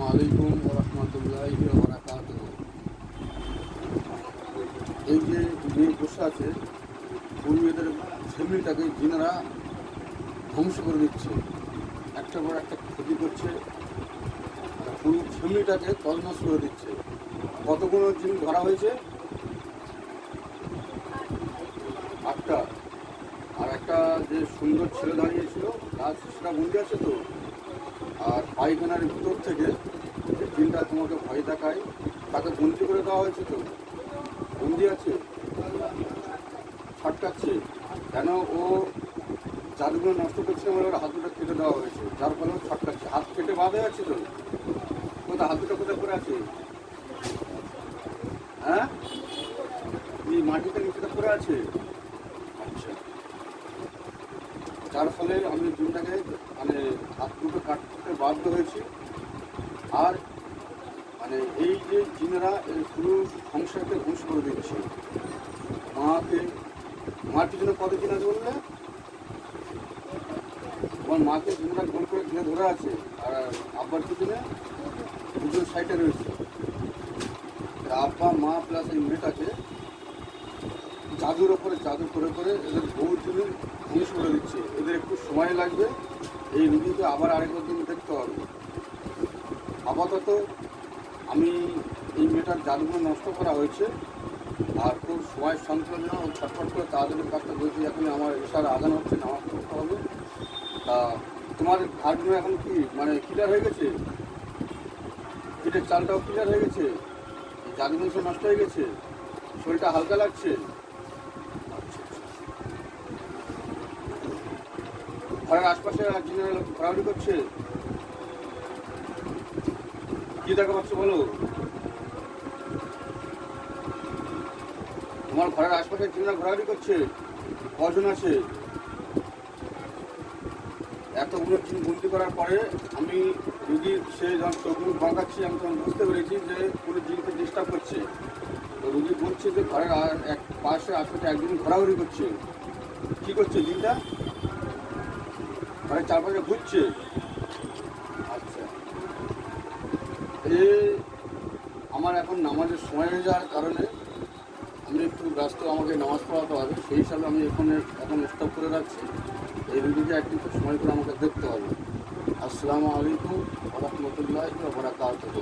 আসসালামু আলাইকুম রহমতুল্লাহ বরাকাত এই যে মেয়ে বসে আছে, ওই মেয়েদের ফ্যামিলিটাকে জিনারা ধ্বংস করে দিচ্ছে। একটা পর একটা ক্ষতি করছে। পুরো ফ্যামিলিটাকে তলমাস করে দিচ্ছে। কতগুলো জিন ধরা হয়েছে? আটটা। আর একটা যে সুন্দর ছেলে দাঁড়িয়েছিল তার সেটা বন্দি আছে তো? আর পায়খানার ভিতর থেকে যে জিনটা তোমাকে ভয় দেখায়, তাকে বন্দি করে দেওয়া হয়েছে তো? বন্দি আছে? ছটকাচ্ছে? কেন ও জাদুগুলো নষ্ট করছে ওর হাত দুটো কেটে দেওয়া হয়েছে? যার ফলে ছটকাচ্ছে। হাত কেটে বাঁধে আছে তো? কোথায়? হাত দুটো কোথায় করে আছে? হ্যাঁ? এই মাটিতে নিচেটা পড়ে আছে আচ্ছা যার ফলে আমি জুনটাকে মানে হাত দুটো কাটতে বাধ্য হয়েছি। আর মানে এই যে জিনেরা পুরো সংসারকে ঘুষ করে দিচ্ছে মাকে মার পিছনে কত জিন বললে? তোমার মাকে জিনরা গোল করে ঘিরে ধরে আছে, আর আব্বার পিছনে দুজন সাইডে রয়েছে। আব্বা, মা প্লাস এই মেয়েটাকে জাদুর ওপরে জাদু করে করে এদের বহু দিনে ধ্বংস করে দিচ্ছে। এদের একটু সময় লাগবে, এই রুগীকে আবার আরেকবার দিন দেখতে হবে। আপাতত আমি এই মেয়েটার জাদুগুলো নষ্ট করা হয়েছে। আর খুব সময় সংকলন ও ছটফট করে তাড়াতাড়ি কাজটা করেছি এখন আমার এসার আদান হচ্ছে, নামাজ পড়তে হবে। তা তোমার ঘাটগুলো এখন কি মানে ক্লিয়ার হয়ে গেছে? পিঠের চালটাও ক্লিয়ার হয়ে গেছে? জাদুগুলো সব নষ্ট হয়ে গেছে? শরীরটা হালকা লাগছে আচ্ছা, আচ্ছা। ঘরের আশপাশে জিনের লোক ঘোরাঘুরি করছে? কি দেখা পাচ্ছ বলো? তোমার ঘরের আশপাশে জিনরা ঘোরাঘুরি করছে? কজন আছে? এতগুলো জিন বন্দি করার পরে আমি রুগী, সে যখন চোখ মুখ বাঁকাচ্ছি আমি তখন বুঝতে পেরেছি যে পুরো জিনকে ডিস্টার্ব করছে। তো রুগী বলছে যে ঘরের এক পাশে আশপাশে একজন ঘোরাঘুরি করছে। কি করছে জিনটা ঘরের চারপাশে ঘুরছে। আচ্ছা। এ, আমার এখন নামাজের সময় হয়ে যাওয়ার কারণে আমি একটু ব্যস্ত, আমাকে নামাজ পড়াতে হবে। সেই হিসাবে আমি এখানে, এখন স্টপ করে রাখছি। এই একদিন তো সময় করে আমাকে দেখতে হবে। আসসালামু আলাইকুম রহমতুল্লাহ বরাকাতুহ।